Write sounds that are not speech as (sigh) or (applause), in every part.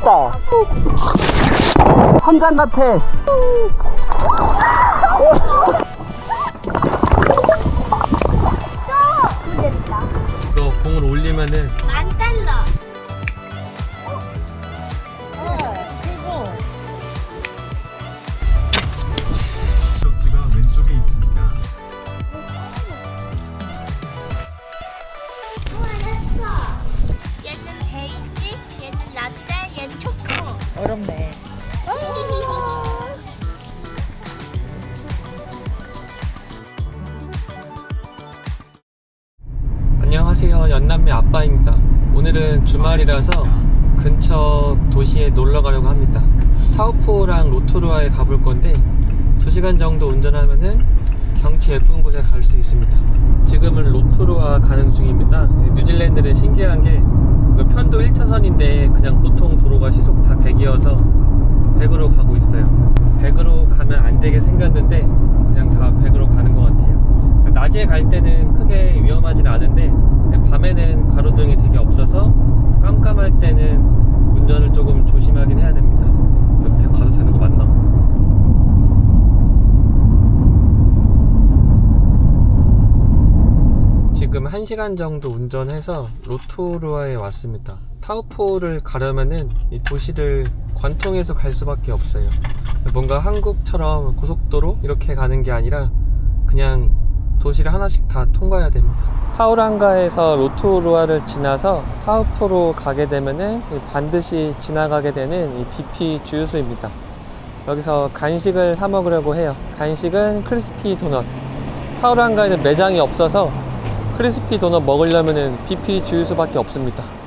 맛있다. 한잔 같아. 이거 공을 올리면은 어렵네. 안녕하세요. 연남매 아빠입니다. 오늘은 주말이라서 근처 도시에 놀러 가려고 합니다. 타우포랑 로토루아에 가볼 건데 2시간 정도 운전하면은 경치 예쁜 곳에 갈 수 있습니다. 지금은 로토루아 가는 중입니다. 뉴질랜드는 신기한 게 이거 편도 1차선인데 그냥 보통 도로가 시속 다 100이어서 100으로 가고 있어요 100으로 가면 안 되게 생겼는데 그냥 다 100으로 가는 것 같아요 낮에 갈 때는 크게 위험하진 않은데 밤에는 가로등이 되게 없어서 깜깜할 때는 운전을 조금 조심하긴 해야 됩니다. 가도 되는 거 맞나? 지금 1시간 정도 운전해서 로토루아에 왔습니다. 타우포를 가려면은 이 도시를 관통해서 갈 수밖에 없어요. 뭔가 한국처럼 고속도로 이렇게 가는 게 아니라 그냥 도시를 하나씩 다 통과해야 됩니다. 타우랑가에서 로토루아를 지나서 타우포로 가게 되면은 반드시 지나가게 되는 이 BP 주유소입니다. 여기서 간식을 사 먹으려고 해요. 간식은 크리스피 도넛. 타우랑가에는 매장이 없어서 크리스피 도넛 먹으려면 은 BP 주유소밖에 없습니다.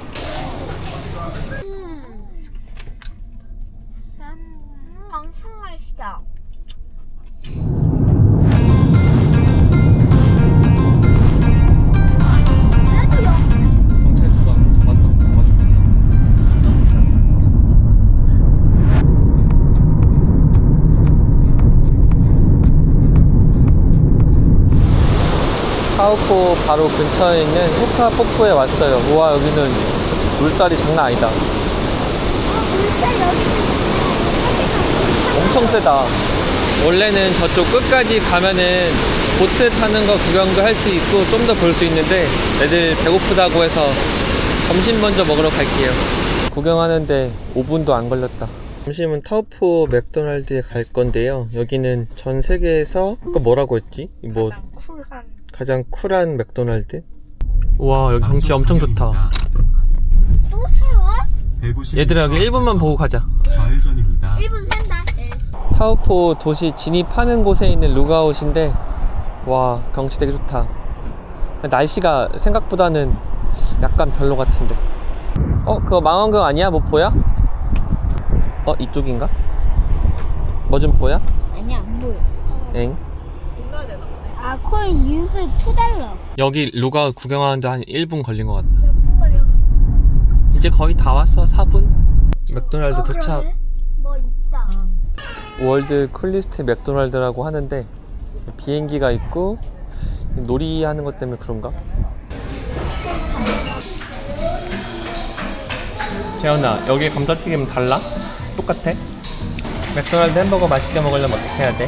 바로 근처에 있는 호카 폭포에 왔어요. 우와 여기는 물살이 장난 아니다. 엄청 세다. 원래는 저쪽 끝까지 가면은 보트 타는 거 구경도 할 수 있고 좀 더 볼 수 있는데 애들 배고프다고 해서 점심 먼저 먹으러 갈게요. 구경하는데 5분도 안 걸렸다. 점심은 타우포 맥도날드에 갈 건데요. 여기는 전 세계에서 그 뭐라고 했지? 뭐 가장 쿨한. 가장 쿨한 맥도날드? 와 여기 경치 엄청 좋다. 또 세워? 150m 얘들아 여기 1분만 보고 가자. 좌회전입니다. 1분 산다. 네. 타우포 도시 진입하는 곳에 있는 루가웃인데 와 경치 되게 좋다 날씨가 생각보다는 약간 별로 같은데 어 그거 망원경 아니야 뭐 보여? 어 이쪽인가? 뭐 좀 보여? 아니 안 보여. 엥 코인 유스 2달러. 여기 루가웃 구경하는데 한 1분 걸린 것 같다 몇분 걸려? 이제 거의 다 왔어 4분 맥도날드 도착 그러네. 뭐 있다. 월드 쿨리스트 맥도날드라고 하는데 비행기가 있고 놀이 하는 것 때문에 그런가? 재현아 여기 감자튀김 달라? 똑같아? 맥도날드 햄버거 맛있게 먹으려면 어떻게 해야 돼?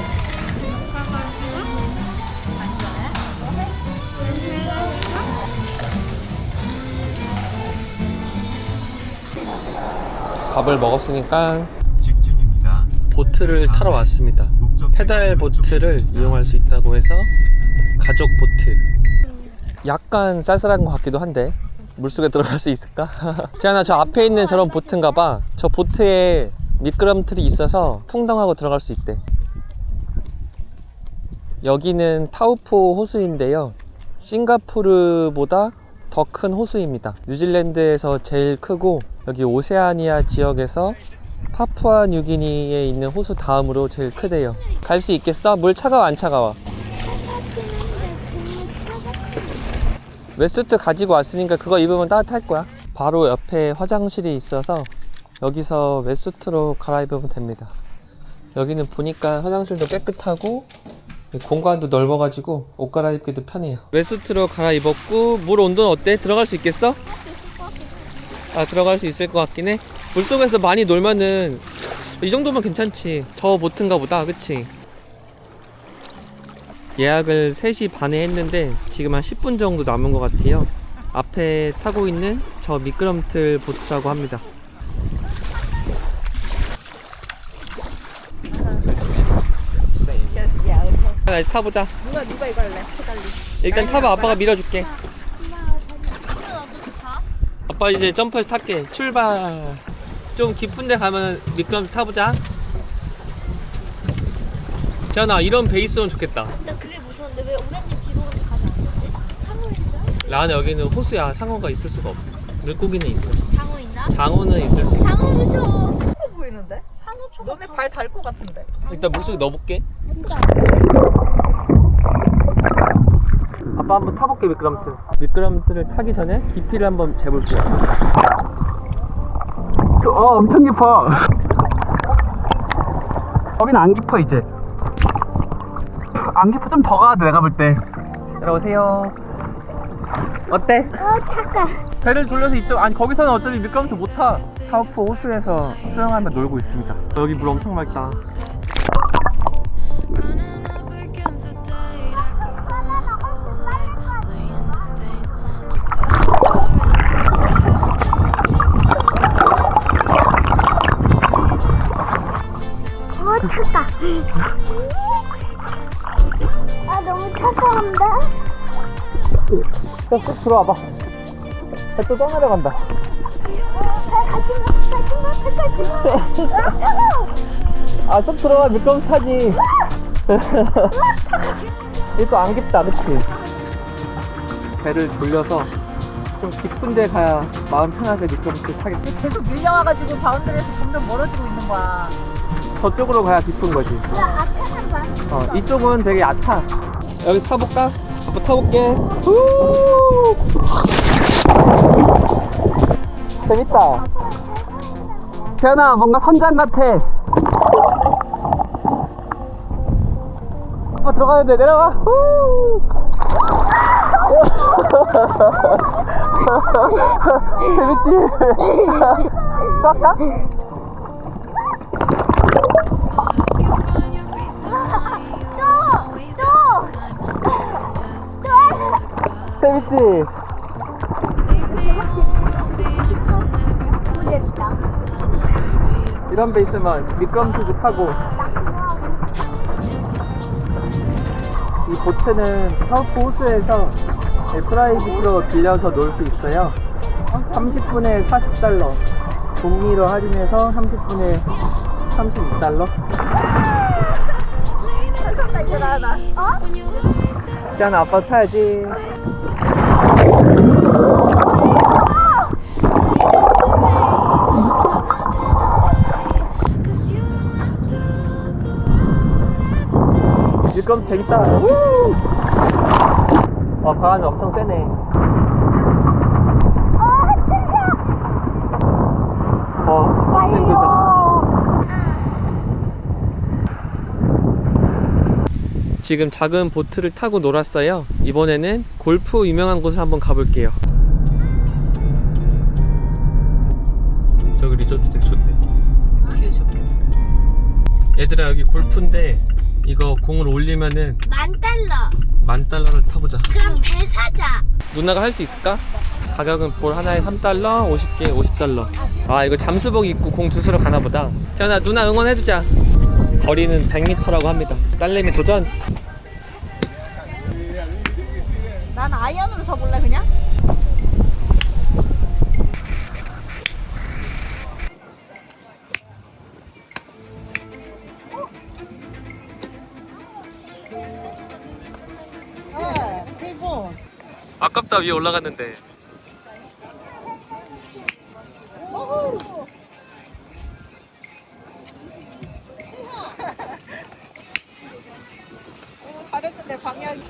밥을 먹었으니까 직진입니다. 보트를 타러 왔습니다. 페달 보트를. 이용할 수 있다고 해서 가족 보트. 약간 쌀쌀한 것 같기도 한데 물속에 들어갈 수 있을까? (laughs) 재현아 저 앞에 있는 저런 보트인가 봐. 저 보트에 미끄럼틀이 있어서 풍덩하고 들어갈 수 있대. 여기는 타우포 호수인데요. 싱가포르보다 더 큰 호수입니다. 뉴질랜드에서 제일 크고 여기 오세아니아 지역에서 파푸아 뉴기니에 있는 호수 다음으로 제일 크대요. 갈 수 있겠어? 물 차가워 안 차가워? 웨스트 가지고 왔으니까 그거 입으면 따뜻할 거야. 바로 옆에 화장실이 있어서 여기서 웨스트로 갈아입으면 됩니다. 여기는 보니까 화장실도 깨끗하고 공간도 넓어가지고 옷 갈아입기도 편해요. 웨스트로 갈아입었고 물 온도는 어때? 들어갈 수 있겠어? 아 들어갈 수 있을 것 같긴 해. 물속에서 많이 놀면은 이 정도면 괜찮지. 저 보트인가 보다, 그치? 예약을 3시 반에 했는데 지금 한 10분 정도 남은 것 같아요. 앞에 타고 있는 저 미끄럼틀 보트라고 합니다. 타보자. 누가 누가 이거 할래? 일단 타봐, 아빠가 밀어줄게. 아빠 이제 점프해서 탈게. 출발. 좀 깊은 데 가면 미끄럼틀 타보자. 재현아, 이런 베이스는 좋겠다. 나 그게 무서운데 왜 오렌지 뒤로 가면 안 되지? 상어인가? 라은 여기는 호수야. 상어가 있을 수가 없어. 물고기는 있어. 장어 있나? 장어는 있을 수 있어. 장어 무서워. 커 보이는데? 산호초 너네 발달것 같은데. 일단 물속에 넣어볼게. 진짜. 아빠 한번 타볼게 미끄럼틀. 미끄럼틀을 타기 전에 깊이를 한번 재볼게요. 어 엄청 깊어. 거긴 안 깊어 이제. 안 깊어 좀 더 가야 돼 내가 볼 때. 들어오세요. 어때? 어 잠깐. 배를 돌려서 이쪽 아니 거기서는 어차피 미끄럼틀 못 타. 사우프 호수에서 수영하며 놀고 있습니다. 여기 물 엄청 맑다. 자, 쭉 들어와봐. 배또 떠내려간다. 아, 쏙 들어가 미끄럼 타지. (laughs) 이거 안 깊다, 그치? 배를 돌려서 좀 깊은 데 가야 마음 편하게 미끄럼틀 타겠다. 계속 밀려와가지고 바운드리에서 점점 멀어지고 있는 거야. 저쪽으로 가야 깊은 거지. 어, 이쪽은 되게 얕아. 여기 타볼까? 한번 타볼게. 후! 재밌다. 태연아, 뭔가 선장 같아. 한번 들어가야 돼, 내려와. 후! (laughs) 재밌지? (laughs) 깎아? 이런 배 있으면 미끄럼틀도 타고 이 보트는 사우프 호수에서 프라이빗으로 빌려서 놀 수 있어요 30분에 40달러 북미로 할인해서 30분에 32달러 잠깐만 이제 나나. 어? 짠 아빠 타야지 재밌다 우! 와 바람이 엄청 세네 어 엄청 힘들다 지금 작은 보트를 타고 놀았어요. 이번에는 골프 유명한 곳을 한번 가볼게요. 공을 올리면은 만 달러. 만 달러를 타보자. 그럼 배 사자. 누나가 할 수 있을까? 가격은 볼 하나에 3달러, 50개 50달러. 아 이거 잠수복 입고 공 주스러 가나 보다. 태연아 누나 응원해주자. 거리는 100m라고 합니다. 딸내미 도전. 난 아이언으로 쳐볼래 그냥? 다 위에 올라갔는데. 오, 잘했는데 방향이.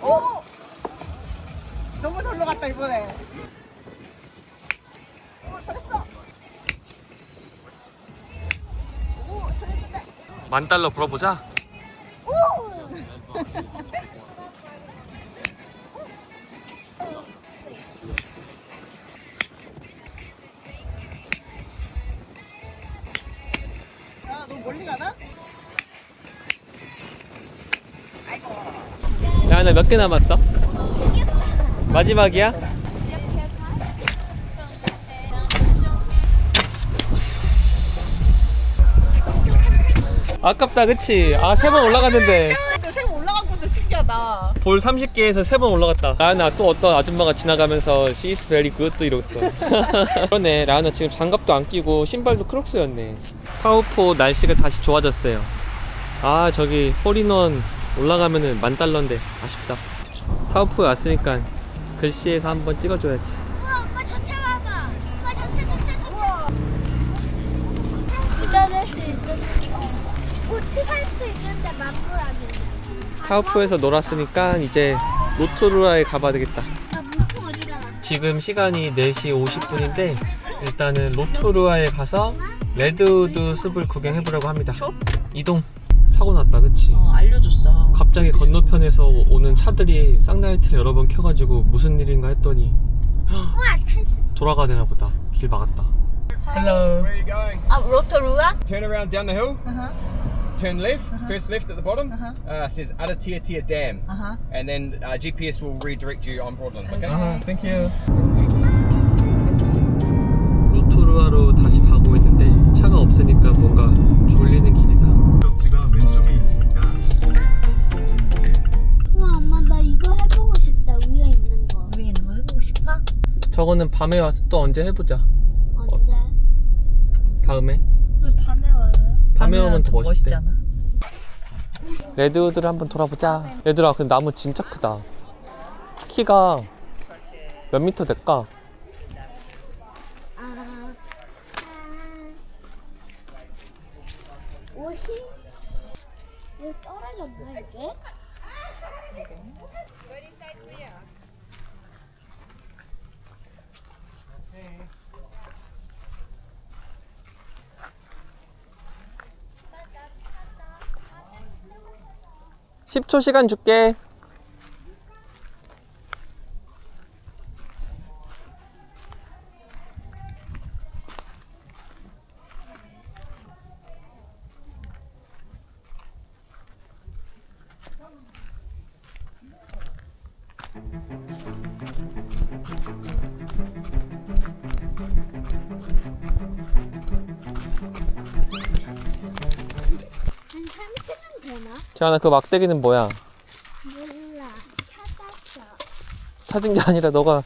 오! 너무 절로 갔다 이번에. 오, 잘했어. 만 달러 벌어보자. 야, 나몇 개 남았어? 마지막이야? 아깝다, 그치? 아, 세 번 올라갔는데. 세 번 올라간 것도 신기하다. 볼 30개에서 세 번 올라갔다. 라은아, 또 어떤 아줌마가 지나가면서 She is very good 또 이러고 있어. (laughs) 그러네, 라은아 지금 장갑도 안 끼고 신발도 크록스였네. 타우포 날씨가 다시 좋아졌어요. 아, 저기 홀인원 올라가면은 만 달러인데 아쉽다. 타우포에 왔으니까 글씨에서 한번 찍어줘야지. 우와 엄마 전체 봐봐. 우와 전체 전체 전체. 부자 될 수 있어. 보트 살 수 있는데 만불하게. 타우포에서 놀았으니까 이제 로토루아에 가봐야 되겠다. 지금 시간이 4시 50분인데 일단은 로토루아에 가서 레드우드 숲을 구경해보려고 합니다. 줘? 이동 사고 났다, 그치? 어 알려줬어. 갑자기 건너편에서 오는 차들이 쌍라이트를 여러 번 켜가지고 무슨 일인가 했더니 우와 탈수. 돌아가야 되나 보다. 길 막았다. Hello. Where are you going? 아 로토루아? Turn around down the hill. Uh-huh. Turn left. First left at the bottom. Uh-huh. Uh, says Adatia Dam. 아하. And then uh, GPS will redirect you on Broadlands. Okay. 아, thank you. 로토루아로 다시 가고 있는데 차가 없으니까 뭔가 졸리는 길이다. 저거는 밤에 와서 또 언제 해보자. 언제? 다음에. 왜 밤에 와요? 밤에 오면 더 멋있대. 멋있잖아. 레드우드를 한번 돌아보자. 얘들아, 근데 나무 진짜 크다. 키가 몇 미터 될까? 아, 아, 왜 떨어졌나 이게? 십초 시간 줄게. 재환아, 그 막대기는 뭐야? 몰라. 찾았어. 찾은 게 아니라 너가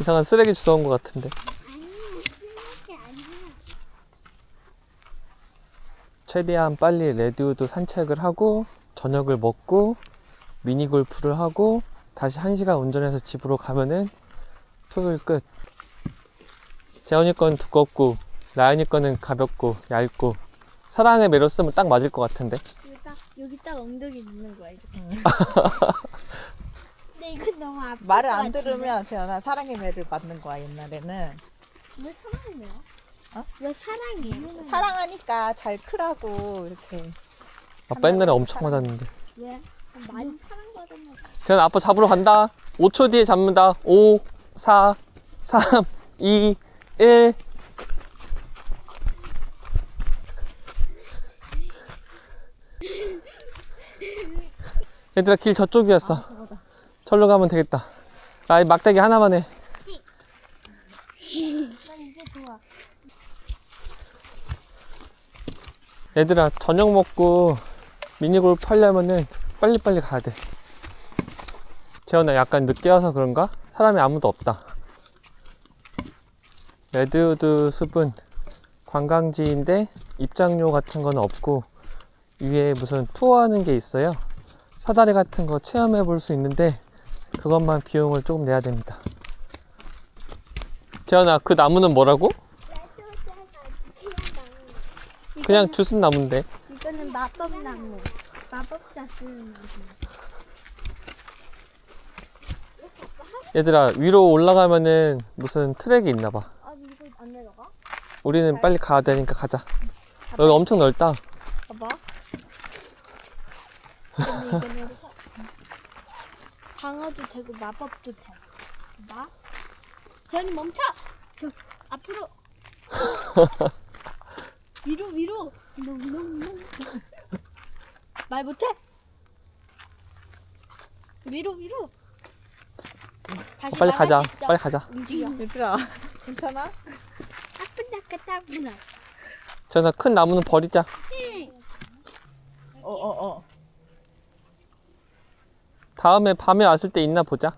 이상한 쓰레기 주워 온 것 같은데. 아니야. 최대한 빨리 레드우드 산책을 하고 저녁을 먹고 미니 골프를 하고 다시 1시간 운전해서 집으로 가면은 토요일 끝. 재원이 건 두껍고 라연이 거는 가볍고 얇고 사랑의 매로 쓰면 딱 맞을 것 같은데. 여기 딱 엉덩이 넣는 거야 이렇게. (laughs) 근데 이건 너무 아플 말을 것 안 같은데. 들으면 재현아 사랑의 매를 받는 거야 옛날에는. 왜 사랑해요? 어? 왜 사랑해? 사랑하니까 잘 크라고 이렇게. 아빠 옛날에 엄청 맞았는데. 왜? 많이 사랑받으면 재원 아빠 잡으러 간다. 5초 뒤에 잡는다. 5, 4, 3, 2, 1. 얘들아 길 저쪽이었어. 절로 가면 되겠다. 아, 이 막대기 하나만 해. 얘들아 저녁 먹고 미니골프 하려면은 빨리빨리 가야 돼. 재원아 약간 늦게 와서 그런가? 사람이 아무도 없다. 레드우드 숲은 관광지인데 입장료 같은 건 없고 위에 무슨 투어하는 게 있어요. 사다리 같은 거 체험해 볼 수 있는데 그것만 비용을 조금 내야 됩니다. 재원아 그 나무는 뭐라고? 그냥 주슴 나무인데. 이거는 마법 나무. 마법사 쓰는 나무. 얘들아 위로 올라가면은 무슨 트랙이 있나 봐. 아니 이거 안 내려가? 우리는 빨리 가야 되니까 가자. 여기 엄청 넓다. 봐봐. 근데 이거는 방어도 되고 마법도 돼. 봐. 재현이 멈춰. 저 앞으로. (laughs) 위로 위로. 농농농. 말 못해? 위로 위로. 다시 빨리 가자 수 있어. 빨리 가자 움직여. (laughs) 얘들아 괜찮아? 따끈따끈 따끈. 저기서 큰 나무는 버리자 어어어 다음에 밤에 왔을 때 있나 보자.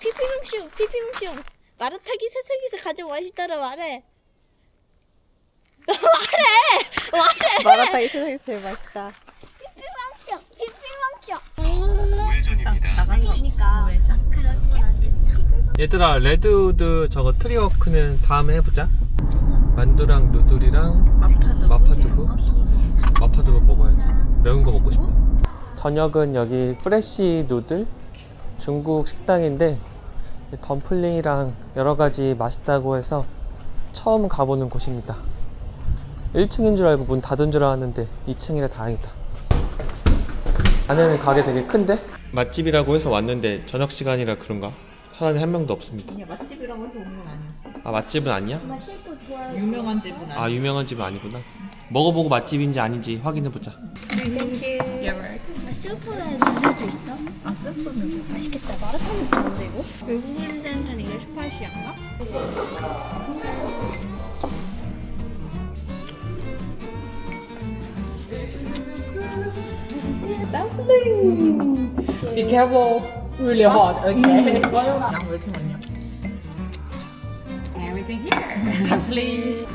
피피뭉슝 피피뭉슝. 마라타기 세상에서 가장 맛있다라 (laughs) 말해. 말해! 말해. 마라탕이 세상에서 제일 맛있다. 피피뭉슝 피피뭉슝. 우회전입니다. 나가니까 그런 건안 된다. 얘들아 레드우드 저거 트리워크는 다음에 해보자. 만두랑 누들이랑 마파두부? 마파두부 먹어야지. 매운 거 먹고 싶어 저녁은 여기 프레시 누들 중국 식당인데 덤플링이랑 여러 가지 맛있다고 해서 처음 가보는 곳입니다 1층인 줄 알고 문 닫은 줄 알았는데 2층이라 다행이다 안에는 가게 되게 큰데? 맛집이라고 해서 왔는데 저녁 시간이라 그런가? 사람이 한 명도 없습니다 아니야 맛집이라고 해서 온건 아니었어 아 맛집은 아니야? 엄마 셰프 좋아요. 유명한 집은 아니야 아 유명한 집은 아니구나 먹어보고 맛집인지 아닌지 확인해보자 엄마 슈프에 누들도 있어? 아 슈프는 맛있겠다. 마라탕 냄새 뭔데 이거? 외국인들한테는 이게 스파이시 않나? Be careful really hot okay 양왜 이렇게 많냐 Everything here (laughs) please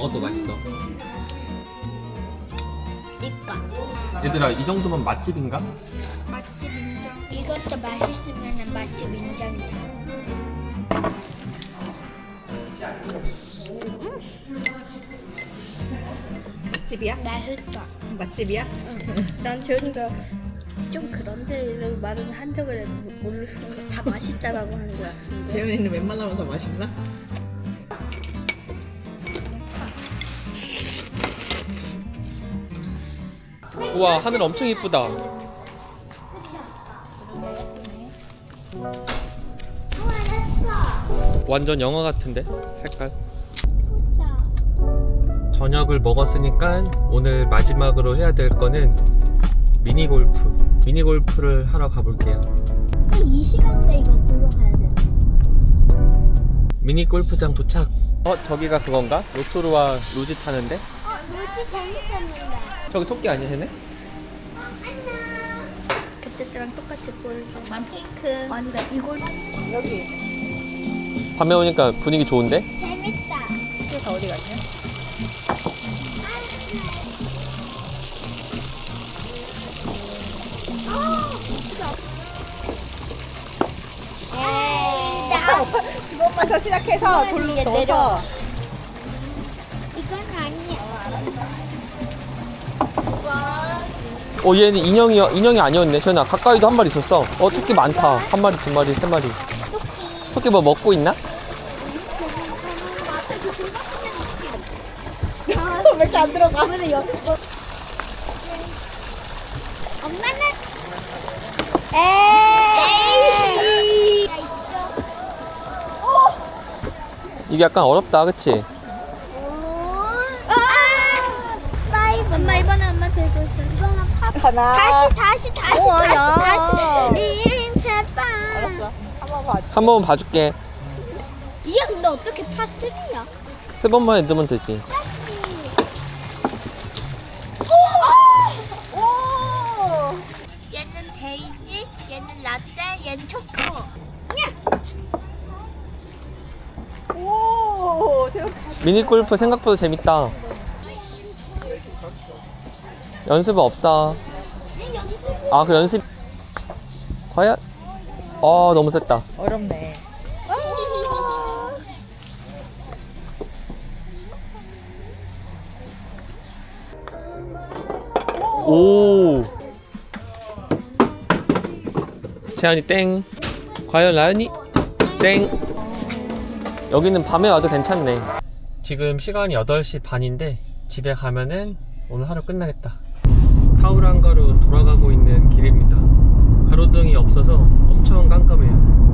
먹어도 맛있어 이까 얘들아 이 정도면 맛집인가? 맛집 인정. 이것도 맛있으면 맛집 인정이야. 맛집이야? 맛있다. 맛집이야? (laughs) 난 재현이가 좀 그런데를 말은 한 적을 모르다 맛있다라고 하는 거 같은데. 재현이는 웬만하면 더 맛있나? 우와 하늘 엄청 이쁘다 완전 영화 같은데 색깔 저녁을 먹었으니까 오늘 마지막으로 해야 될 거는 미니 골프 미니 골프를 하러 가볼게요 이 시간대 이거 보러 가야 돼. 미니 골프장 도착 어 저기가 그건가? 로토루와 루지 타는데? 어, 루지 재밌었는데. 저기 토끼 아니야 쟤네? 그때 때랑 똑같이 보여줘. 만 핑크. 완전 이걸 여기 밤에 오니까 분위기 좋은데? 재밌다. 다 어디 갔냐? 에이, 나 그것부터 시작해서 돌로 넣어서 어 얘는 인형이 인형이 아니었네. 저나 가까이도 한 마리 있었어. 어 토끼 많다. 한 마리, 두 마리, 세 마리. 토끼 뭐 먹고 있나? 왜 이렇게 안 들어가? 오늘 여기 뭐 엄마는 에이. 이게 약간 어렵다, 그치? 빠이 엄마 이번에 엄마 들고 있어. 이번에 파. 하나 다시 다시 다시 다시 야. 다시. 이 제발. 알았어 한번 봐 한 번만 봐줄게. 이게 근데 어떻게 파3야? 세 번만 넣으면 되지. 오! 얘는 데이지, 얘는 라떼, 얘는 초코. 오 미니 골프 생각보다 재밌다. 연습은 없어. 아, 그 연습. 과연? 어, 너무 셌다. 어렵네 오. 재한이 땡. 과연 라연이 땡. 여기는 밤에 와도 괜찮네. 지금 시간이 8시 반인데 집에 가면은 오늘 하루 끝나겠다. 타우랑가로 돌아가고 있는 길입니다. 가로등이 없어서 엄청 깜깜해요.